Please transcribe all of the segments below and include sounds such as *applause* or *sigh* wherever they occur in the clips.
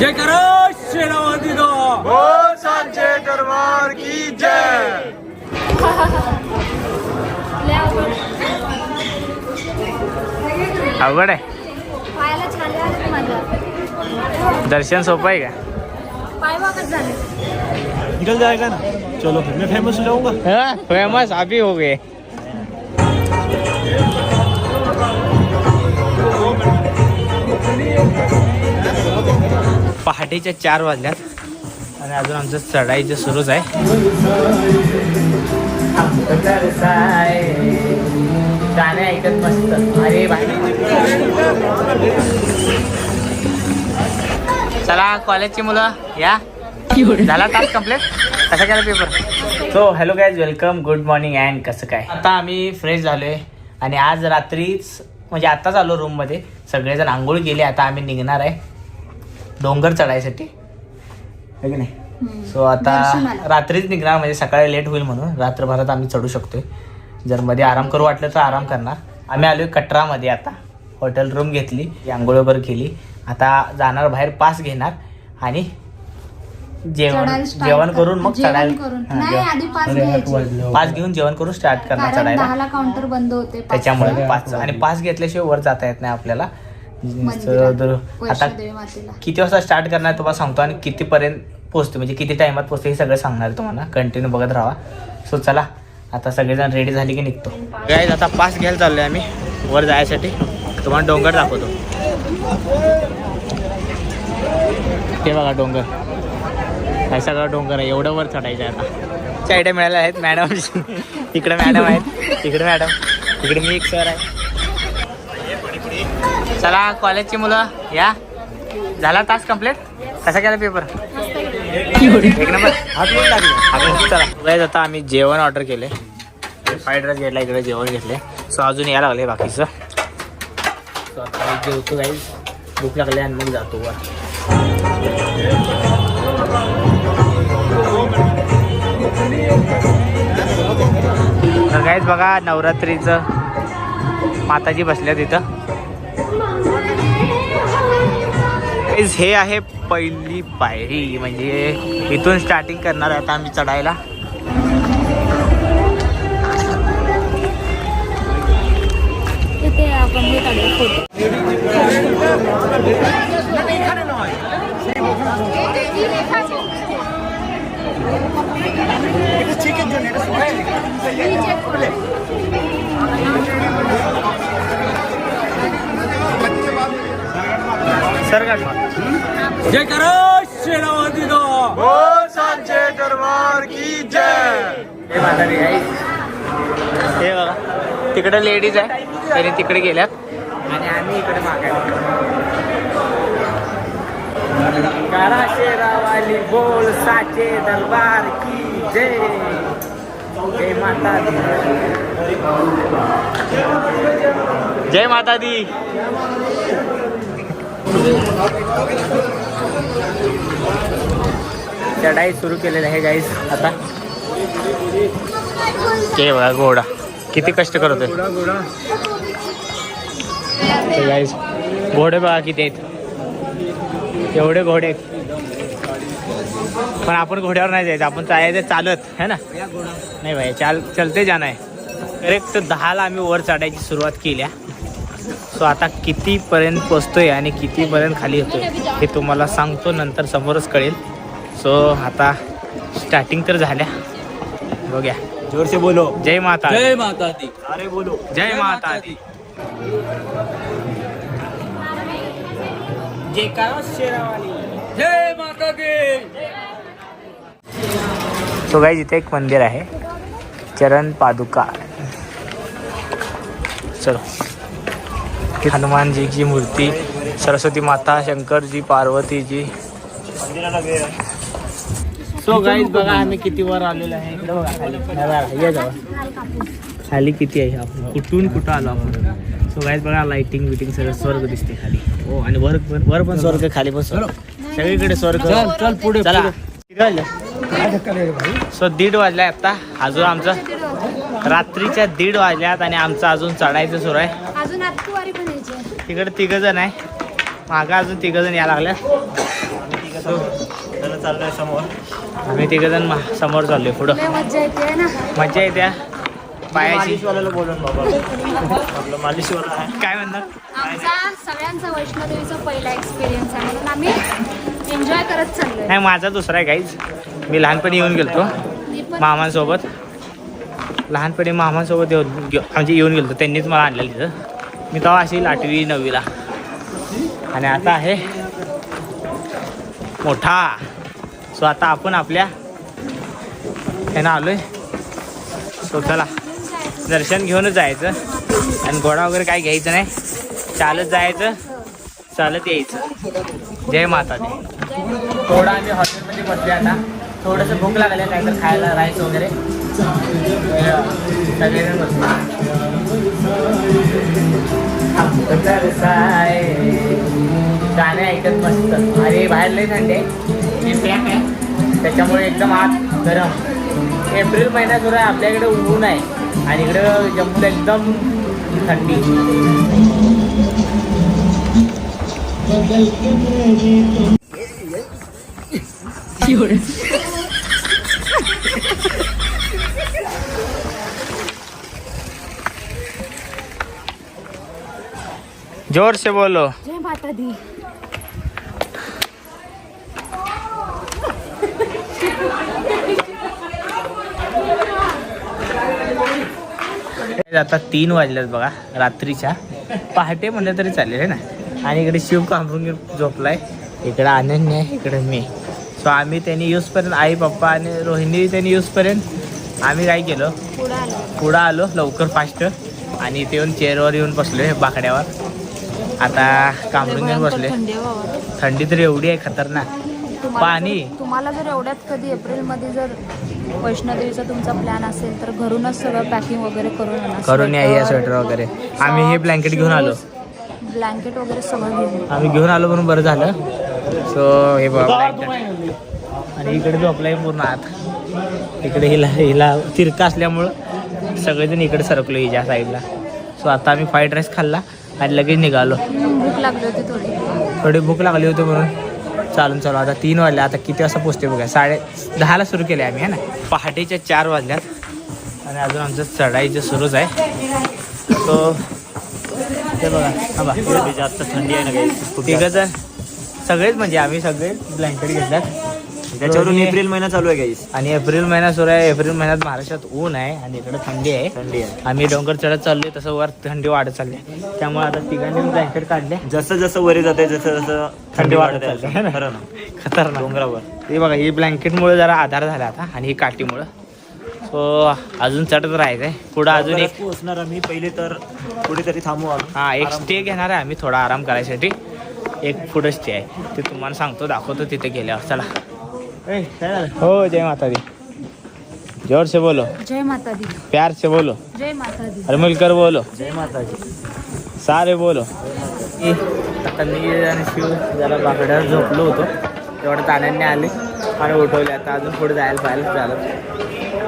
जय करो शेरावती दो. बोल सांचे दरबार की जय. अवघड आहे. दर्शन सोपं आहे का? निकल जाएगा ना? चलो मैं फेमस हो जाऊंगा फेमस अभी हो गए. पहाटेच्या चार वाजल्यात. आणि अजून आमचं चढाईचं सुरूच आहे. गाणे ऐकत मस्त. अरे भाई चला कॉलेजची मुलं या. झाला तास कंप्लीट कसा केला paper so hello guys welcome good morning and कसं काय? आता आम्ही फ्रेश झालोय. आणि आज रात्रीच म्हणजे आत्ताच आलो रूममध्ये सगळेजण आंघोळ गेले आता आम्ही निघणार आहे. डोंगर चढायसाठी. है की नाही? सो आता. रात्रीच निघणार म्हणजे सकाळी लेट होईल म्हणून. रात्रभरात आम्ही चढू शकतोय. जर मध्ये आराम करू वाटलं तर आराम करणार. आम्ही आलोय कटरामध्ये आता. हॉटेल रूम घेतली आंघोळ वगैरे केली आता जाणार बाहेर पास घेणार आणि जेवण जेवण कर- करून मग चढायला पास घेऊन जेवण करून स्टार्ट करणार कारण चढायला. काउंटर बंद होते त्याच्यामुळे पाच आणि पास घेतल्याशिवाय वर जाता येत नाही आपल्याला. मंदिरात, तर आता वैष्णोदेवी मातेला. किती वाजता स्टार्ट करणार आहे तुम्हाला सांगतो आणि कितीपर्यंत पोहोचतो म्हणजे किती टायमात पोहोचतो हे सगळं सांगणार आहे तुम्हाला. कंटिन्यू बघत राहा. सो चला आता सगळेजण रेडी झाले की निघतो. गाईज आता पास घ्यायला चाललोय आम्ही. वर जायसाठी. तुम्हाला डोंगर दाखवतो. ते बघा डोंगर. हा सगळा डोंगर आहे. एवढं वर चढायचं आहे आता. आयडिया मिळाल्या आहेत मॅडम *laughs* इकडे मॅडम आहेत. इकडे मॅडम इकडे मी एक सर आहे. चला कॉलेजची मुलं या. झाला तास कंप्लीट कसा केला पेपर एक नंबर चला. आता आम्ही जेवण ऑर्डर केले. फ्राईड राईस घेतला इकडे जेवण घेतले. सो अजून यायला लागले बाकीचं. सो आता जेवतो गाईज भूक लागले आणि मग जातो वर. काहीच बघा नवरात्रीचं माताजी बसल्या तिथं. हे आहे पहिली पायरी. म्हणजे इथून स्टार्टिंग करणार आहे आता आम्ही चढायला. हे जय करो शेरावती दो बोल सांचे दरबार की जय. हे हे बघा तिकडे लेडीज आहे त्याने तिकडे गेल्यात. आणि आम्ही इकडे मागायला करा शेरावाली बोल साचे दरबार की जय. जय माता दी जय माता दी चढाई सुरू केलेली आहे गाईस आता. ते बघा घोडा. किती कष्ट करतोय गाईस घोडे बघा किती आहेत. एवढे घोडे आहेत. पण आपण घोड्यावर नाही जायचं आपण जायचं चालत है ना? नाही भाई चाल चलते जाणं आहे. करेक्ट दहाला आम्ही वर चढायची सुरुवात केल्या सो आता कितीपर्यंत पोचतोय आणि कितीपर्यंत खाली येतोय हे तुम्हाला सांगतो नंतर समोरच कळेल. सो आता स्टार्टिंग तर झाल्या. बघूया. जोर से बोलो. जय माता दी. जय माता दी. अरे बोलो. जय माता दी. जय करो शेरावाली जय माता दी. सो गाईज इथे एक मंदिर आहे. चरण पादुका. चलो. हनुमानजीची मूर्ती सरस्वती माता शंकरजी पार्वतीजी. सो गाईज बघा आम्ही किती वर आलेलो आहे. इकडे बघा खाली. जाऊ. किती आहे आपण? कुठून कुठं आलो आपण? सो गाईज बघा लाइटिंग बिटिंग सगळं स्वर्ग दिसते खाली. हो आणि वर पण वर पण स्वर्ग खाली पण स्वर्ग. सगळीकडे स्वर्ग. चल चल पुढे चला. सो दीड वाजलाय आता. अजून आमचं रात्रीच्या दीड वाजल्यात आणि आमचं अजून चढायचं सुरू आहे. तिकडे तिघ जण आहे. मागं अजून तिघ जण यायला चाललोय समोर. आम्ही तिघ जण समोर चाललोय पुढं. मज्जा येते ना. मज्जा येत्या पायाची मालिशवाल्याला बोलून बाबा. आपलं मालिशवाला आहे. काय म्हणतात? आमचा सगळ्यांचा वैष्णोदेवीचा पहिला एक्सपिरियन्स आहे. म्हणून आम्ही एन्जॉय करत चाललोय. नाही माझा दुसरा आहे काहीच मी लहानपणी येऊन गेलतो. मामांसोबत. लहानपणी मामांसोबत येऊन म्हणजे येऊन गेलतो. त्यांनीच मला आणलेलं तिथं. मी तेव्हा असेल आठवी नववीला. आणि आता आहे मोठा. सो आता आपण आपल्या ह्यानं आलोय. सो चला दर्शन घेऊनच जायचं. आणि घोडा वगैरे काय घ्यायचं नाही. चालत जायचं चालत यायचं. जय माता दे थोडं आम्ही हॉटेलमध्ये बसले आता. थोडंसं भूक लागले काय तर खायला राहायचं वगैरे. सगळेजण बसले. गाणे ऐकत मस्त. अरे बाहेर लई थंडी आहे. पॅक आहे. त्याच्यामुळे एकदम आत गरम. एप्रिल महिन्यात सुद्धा आपल्याकडे ऊन आहे. आणि इकडं जम्मूला एकदम थंडी. जोर से बोलो। जय माता दी। आता तीन वाजल्यात बघा रात्रीच्या. पहाटे म्हणलं तरी चालेल है ना? आणि इकडे शिव कांबरून झोपलाय. इकडे अनन्य आहे इकडे मी. सो आम्ही त्यांनी पर्यंत आई पप्पा आणि रोहिणी त्यांनी पर्यंत आम्ही काय केलं? पुढे आलो. पुढं आलो लवकर फास्ट. आणि इथे येऊन चेअरवर येऊन बसलोय बाकड्यावर. आता कांबरून घेऊन बसले थंडी तर एवढी आहे खतरनाक. पाणी. तुम्हाला जर एवढ्यात कधी एप्रिलमध्ये जर वैष्णोदेवीचा तुमचा प्लॅन असेल तर घरूनच सगळं पॅकिंग वगैरे करून करून या या स्वेटर वगैरे. आम्ही हे ब्लँकेट घेऊन आलो. ब्लँकेट वगैरे सगळं घेऊन आम्ही घेऊन आलो म्हणून बरं झालं. सो हे ब्लँकेट आणि इकडे झोपलाय पूर्ण आत. इकडे हिला हिला तिरका असल्यामुळं सगळेजण इकडे सरकलो हिच्या साईडला सो आता आम्ही फ्राईड राईस खाल्ला. आणि लगेच निघालो. हम्म, भूक लागली होती थोडी. थोडी भूक लागली होती म्हणून चालून चालू. आता तीन वाजले. आता किती वाजता पोचते बघा. साडे दहाला सुरू केले आम्ही है ना? पहाटेच्या चार वाजल्यात. आणि अजून आमचं चढाईचं सुरूच आहे. तो ते बघा हा बा जास्त थंडी आहे ना काही तिघं. जण सगळेच म्हणजे आम्ही सगळे ब्लँकेट घेतल्यात. त्याच्यावरून एप्रिल महिना चालू आहे गाईस आणि एप्रिल महिना सुरू आहे. एप्रिल महिन्यात महाराष्ट्रात ऊन आहे आणि इकडे थंडी आहे. थंडी आहे. आम्ही डोंगर चढत चाललोय तसं वर थंडी वाढत चालली आहे. त्यामुळे आता तिघांनी ब्लँकेट काढले. जसं जसं वरी जाते जसं जसं थंडी वाढत आहे? खरं ना? खतरनाक. डोंगरावर. हे बघा ही ब्लँकेटमुळे जरा आधार झाला आता आणि ही काठीमुळं. सो अजून चढत राहायचंय. पुढं अजून एक पोहोचणार आम्ही. पहिले तर कुठेतरी थांबू हा एक स्टे घेणार आहे आम्ही थोडा आराम करायसाठी. एक पुढं स्टे आहे. ते तुम्हाला सांगतो दाखवतो तिथे गेल्यावर. चला? हो जय माता दी जोर से बोलो. जय माता दी प्यार से बोलो. जय माता दी अरे मिलकर बोलो. जय माताजी. सारे बोलो. आता मी आणि शिव जरा बाकड्यावर झोपलो होतो. तेवढं ताण्याने आले. आणि उठवले. आता अजून पुढे जायला पाहिजे झालं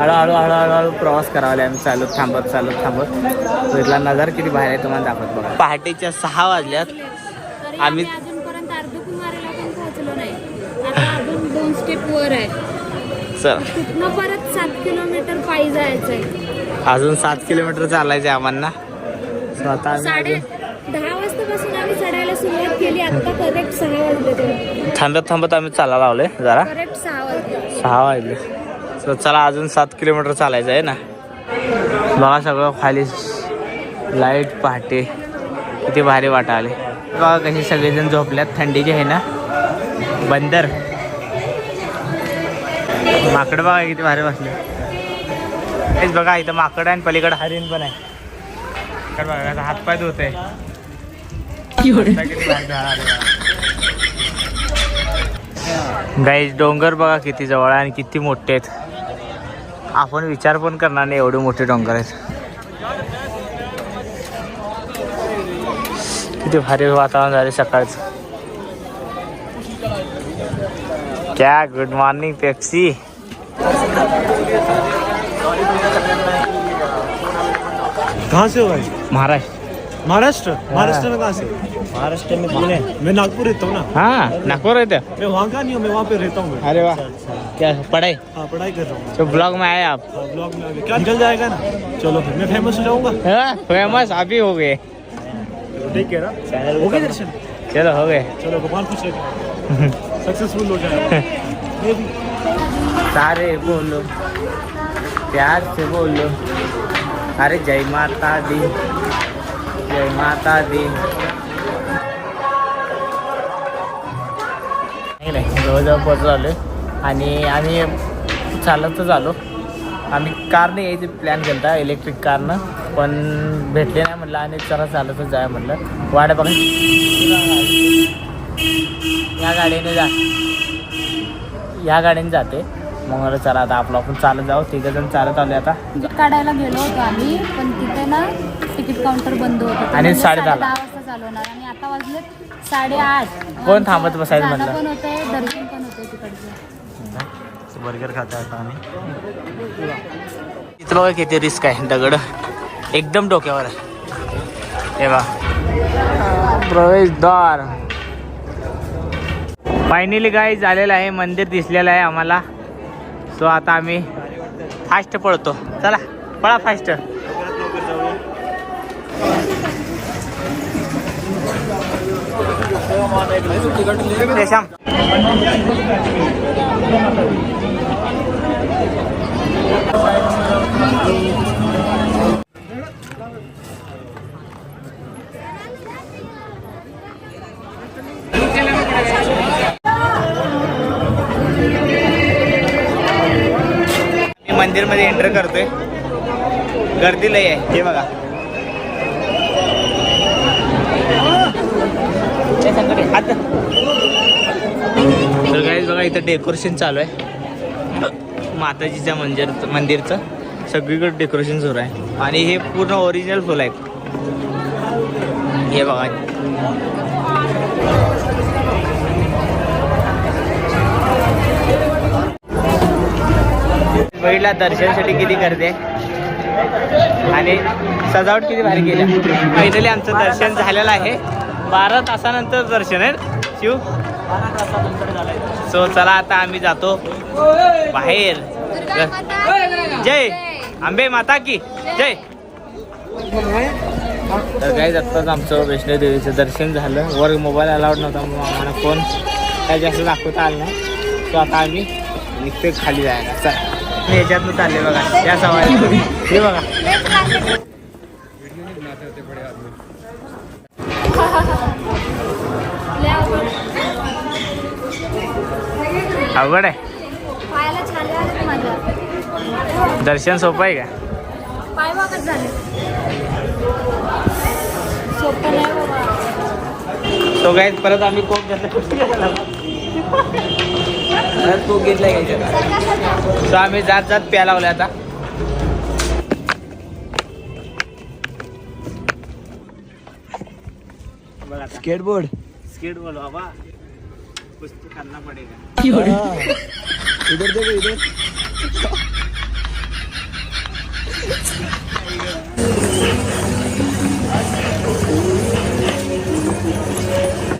हळूहळू हळूहळू हळू प्रवास करावा लागला आम्ही. चालत थांबत चालत थांबत. इथला नजर किती बाहेर आहे तुम्हाला दाखवत बघा. पहाटेच्या सहा वाजल्यात. आम्ही- आम्ही अजूनपर्यंत अर्धकुमारीला पण पोहोचलो नाही आता अजून दोन स्टेप वर आहे. चल. तिथनं परत सात किलोमीटर पायी जायचंय. अजून सात किलोमीटर चालायचं आहे आम्हाला आम्ही साडे दहा वाजतापासून आम्ही चढायला सुरुवात केली आता करेक्ट सहा वाजले थांबत थांबत आम्ही चालायला लावले जरा. करेक्ट सहा वाजले. सहा वाजले. चला अजून सात किलोमीटर चालायचं आहे ना? बघा सगळं खाली. लाइट पहाटे. किती भारी वाटा आले बघा कशी सगळेजण झोपल्यात. थंडीचे आहे ना? बंदर. माकड बघा किती भारी बसले. तेच बघा इथं माकड आहे आणि पलीकडे हरिण पण आहे. बघा हातपाय धुते गाईज डोंगर बघा किती जवळ आहे आणि किती मोठे आहेत. आपण विचार पण करणार नाही एवढे मोठे डोंगर आहेत. किती भारी वातावरण झाले सकाळचं. क्या गुड मॉर्निंग पेप्सी कहाँ से हो भाई? महाराष्ट्र। महाराष्ट्र? महाराष्ट्र में कहाँ से? महाराष्ट्र में पुणे मैं नागपुर रहता हूँ ना। हाँ नागपुर रहते हो? मैं वहाँ का नहीं हूँ मैं वहाँ पे रहता हूँ। अरे वाह। क्या पढ़ाई? हाँ पढ़ाई कर रहा हूँ। तो ब्लॉग में आए आप। हाँ, ब्लॉग में आगे क्या निकल जाएगा ना? चलो फिर मैं फ़ेमस हो जाऊँगा। फ़ेमस अभी हो गए। ठीक है ना? चैनल हो गए दर्शन? चलो हो गए। चलो भगवान खुश रखे सक्सेसफुल *laughs* हो जाएगा *laughs* सारे बोलो प्यार से बोलो। अरे जय माता दी जय माता दी। नाही नाही जवळजवळ पोचलो आलो आणि आम्ही चालतच आलो. आम्ही कारने यायचे प्लॅन केला इलेक्ट्रिक कारनं. पण भेटले नाही म्हटलं आणि चला चालतच जाय म्हटलं वाड्या बघा. या गाडीने जा. या गाडीने जाते. मग चला आता आपलं आपण चालत जाऊ. तिघ जण चालत आले आता. तिकीट काढायला गेलो होतो आम्ही पण तिथे ना तिकीट काउंटर बंद होतं. आणि साडेदहाला. साडेदहा वाजता चालू होणार आणि आता वाजले साडेआठ. कोण थांबत बसायचं जाणं म्हणलं? पण होते दर्शन पण होते तिकडचं. बर्गर खाता आता आम्ही. इथं बघा किती रिस्क आहे दगड. एकदम डोक्यावर आहे. हे बा प्रवेशद्वार. फायनली गाय झालेलं आहे. मंदिर दिसलेलं आहे आम्हाला. सो आता आम्ही फास्ट पळतो. चला पळा फास्ट रेशम करतोय गर्दी लय आहे. हे बघा. आता. तर बघा इथं डेकोरेशन चालू आहे. माताजीच्या मंदिर मंदिरचं. सगळीकडे डेकोरेशन सुरू आहे. आणि हे पूर्ण ओरिजिनल फुल आहेत. हे बघा. बघितला दर्शनासाठी किती गर्दी आहे? आणि सजावट किती भारी केली फायनली आमचं दर्शन झालेलं आहे. बारा तासानंतर दर्शन आहे. शिव. सो चला आता आम्ही जातो बाहेर. जय. आंबे माता की. जय. तर काही आत्ताच आमचं वैष्णोदेवीचं दर्शन झालं. वर मोबाईल अलाउड नव्हता मग आम्हाला फोन काही जास्त दाखवता आलं नाही. तो आता आम्ही निघते खाली जायला. चला. मी याच्यातनं चालले बघा या सवारी हे बघा. अवघड आहे. दर्शन सोपं आहे का? पाय वागत झाले सोपं नाही बाबा तो काय परत आम्ही कोक घेतला? कोक घेतलाय घ्यायचा तो आम्ही जात जात प्या लावला आता. स्केटबोर्ड स्केट बोल बाबा. कुछ तो करना पड़ेगा. इधर देखो इधर.